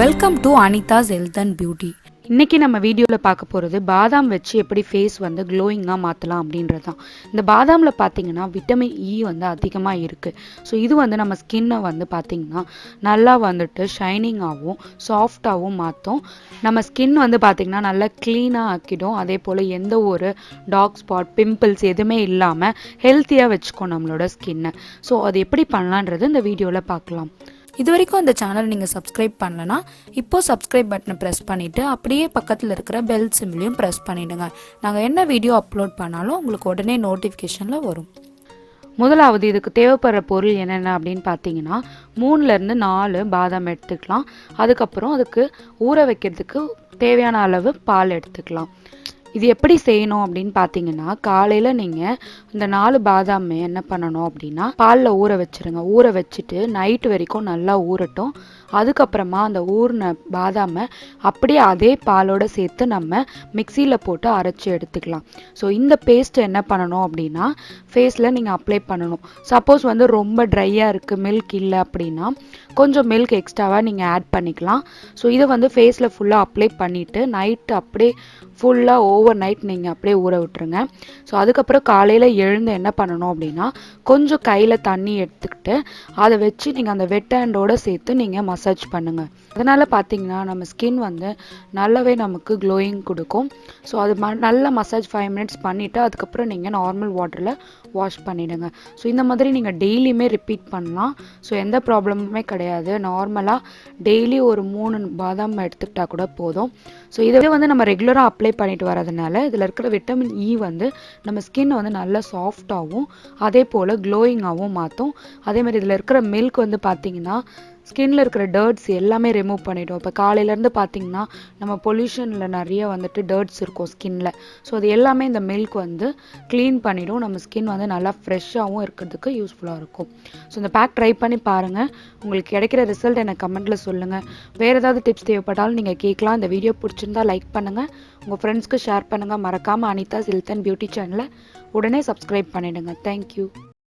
Welcome to Anitha's health and beauty இன்றைக்கி நம்ம வீடியோவில் பார்க்க போகிறது பாதாம் வச்சு எப்படி ஃபேஸ் வந்து க்ளோயிங்காக மாற்றலாம் அப்படின்றது தான் இந்த பாதாமில் பார்த்தீங்கன்னா விட்டமின் இ e வந்து அதிகமாக இருக்குது ஸோ இது வந்து நம்ம ஸ்கின்னை வந்து பார்த்திங்கன்னா நல்லா வந்துட்டு ஷைனிங்காகவும் சாஃப்டாகவும் மாற்றும் நம்ம ஸ்கின் வந்து பார்த்திங்கன்னா நல்லா க்ளீனாக ஆக்கிடும். அதே போல் எந்த ஒரு டார்க் ஸ்பாட் பிம்பிள்ஸ் எதுவுமே இல்லாமல் ஹெல்த்தியாக வச்சுக்கோ நம்மளோட ஸ்கின்னை ஸோ அது எப்படி பண்ணலான்றது இந்த வீடியோவில் பார்க்கலாம். இது வரைக்கும் அந்த சேனல் நீங்கள் சப்ஸ்கிரைப் பண்ணலனா இப்போ சப்ஸ்கிரைப் பட்டனை ப்ரெஸ் பண்ணிவிட்டு அப்படியே பக்கத்தில் இருக்கிற பெல் சிம்லையும் ப்ரெஸ் பண்ணிவிடுங்க நாங்கள் என்ன வீடியோ அப்லோட் பண்ணாலும் உங்களுக்கு உடனே நோட்டிஃபிகேஷனில் வரும். முதலாவது இதுக்கு தேவைப்படுற பொருள் என்னென்ன அப்படின்னு பார்த்தீங்கன்னா மூணுலேருந்து நாலு பாதாம் எடுத்துக்கலாம். அதுக்கப்புறம் அதுக்கு ஊற வைக்கிறதுக்கு தேவையான அளவு பால் எடுத்துக்கலாம். இது எப்படி செய்யணும் அப்படின்னு பார்த்தீங்கன்னா காலையில் நீங்கள் இந்த நாலு பாதாமை என்ன பண்ணணும் அப்படின்னா பாலில் ஊற வச்சிருங்க. ஊற வச்சுட்டு நைட் வரைக்கும் நல்லா ஊறட்டும். அதுக்கப்புறமா அந்த ஊர்ன பாதாமை அப்படியே அதே பாலோட சேர்த்து நம்ம மிக்சியில் போட்டு அரைச்சி எடுத்துக்கலாம். ஸோ இந்த பேஸ்ட் என்ன பண்ணணும் அப்படின்னா ஃபேஸில் நீங்கள் அப்ளை பண்ணணும். சப்போஸ் வந்து ரொம்ப ட்ரையாக இருக்குது மில்க் இல்லை அப்படின்னா கொஞ்சம் மில்க் எக்ஸ்ட்ராவாக நீங்கள் ஆட் பண்ணிக்கலாம். ஸோ இதை வந்து ஃபேஸில் ஃபுல்லாக அப்ளை பண்ணிவிட்டு நைட்டு அப்படியே ஃபுல்லாக ஓவர் நைட் நீங்கள் அப்படியே ஊற விட்டுருங்க. ஸோ அதுக்கப்புறம் காலையில் எழுந்து என்ன பண்ணணும் அப்படின்னா கொஞ்சம் கையில் தண்ணி எடுத்துக்கிட்டு அதை வச்சு நீங்கள் அந்த வெட் ஹேண்டோடு சேர்த்து நீங்கள் மசாஜ் பண்ணுங்கள் அதனால் பார்த்தீங்கன்னா நம்ம ஸ்கின் வந்து நல்லாவே நமக்கு க்ளோயிங் கொடுக்கும். ஸோ அது ம நல்லா மசாஜ் ஃபைவ் மினிட்ஸ் பண்ணிவிட்டு அதுக்கப்புறம் நீங்கள் நார்மல் வாட்டரில் வாஷ் பண்ணிவிடுங்க ஸோ இந்த மாதிரி நீங்கள் டெய்லியுமே ரிப்பீட் பண்ணலாம். ஸோ எந்த ப்ராப்ளமுமே கிடையாது. நார்மலாக டெய்லி ஒரு மூணு பாதாம் எடுத்துக்கிட்டா கூட போதும். ஸோ இதை வந்து நம்ம ரெகுலராக அப்ளை பண்ணிட்டு வரதுனால இதில் இருக்கிற விட்டமின் இ e வந்து நம்ம ஸ்கின் வந்து நல்லா சாஃப்டாகவும் அதே போல் க்ளோயிங்காகவும் மாற்றும் அதே மாதிரி இதில் இருக்கிற மில்க் வந்து பார்த்தீங்கன்னா ஸ்கின்ல இருக்கிற டர்ட்ஸ் எல்லாமே ரிமூவ் பண்ணிடும் இப்போ காலையிலேருந்து பார்த்தீங்கன்னா நம்ம பொல்யூஷனில் நிறைய வந்துட்டு டர்ட்ஸ் இருக்கும் ஸ்கின்ல. ஸோ அது எல்லாமே இந்த மில்க் வந்து க்ளீன் பண்ணிவிடும் நம்ம ஸ்கின் வந்து நல்லா ஃப்ரெஷ்ஷாகவும் இருக்கிறதுக்கு யூஸ்ஃபுல்லாக இருக்கும். ஸோ இந்த பேக் ட்ரை பண்ணி பாருங்கள் உங்களுக்கு கிடைக்கிற ரிசல்ட் எனக்கு கமெண்ட்டில் சொல்லுங்கள் வேறு ஏதாவது டிப்ஸ் தேவைப்பட்டாலும் நீங்கள் கேட்கலாம். இந்த வீடியோ பிடிச்சிருந்தா லைக் பண்ணுங்கள் உங்கள் ஃப்ரெண்ட்ஸ்க்கு ஷேர் பண்ணுங்கள் மறக்காமல் அனிதா ஹெல்த் அண்ட் பியூட்டி சேனலை உடனே சப்ஸ்கிரைப் பண்ணிவிடுங்க தேங்க்யூ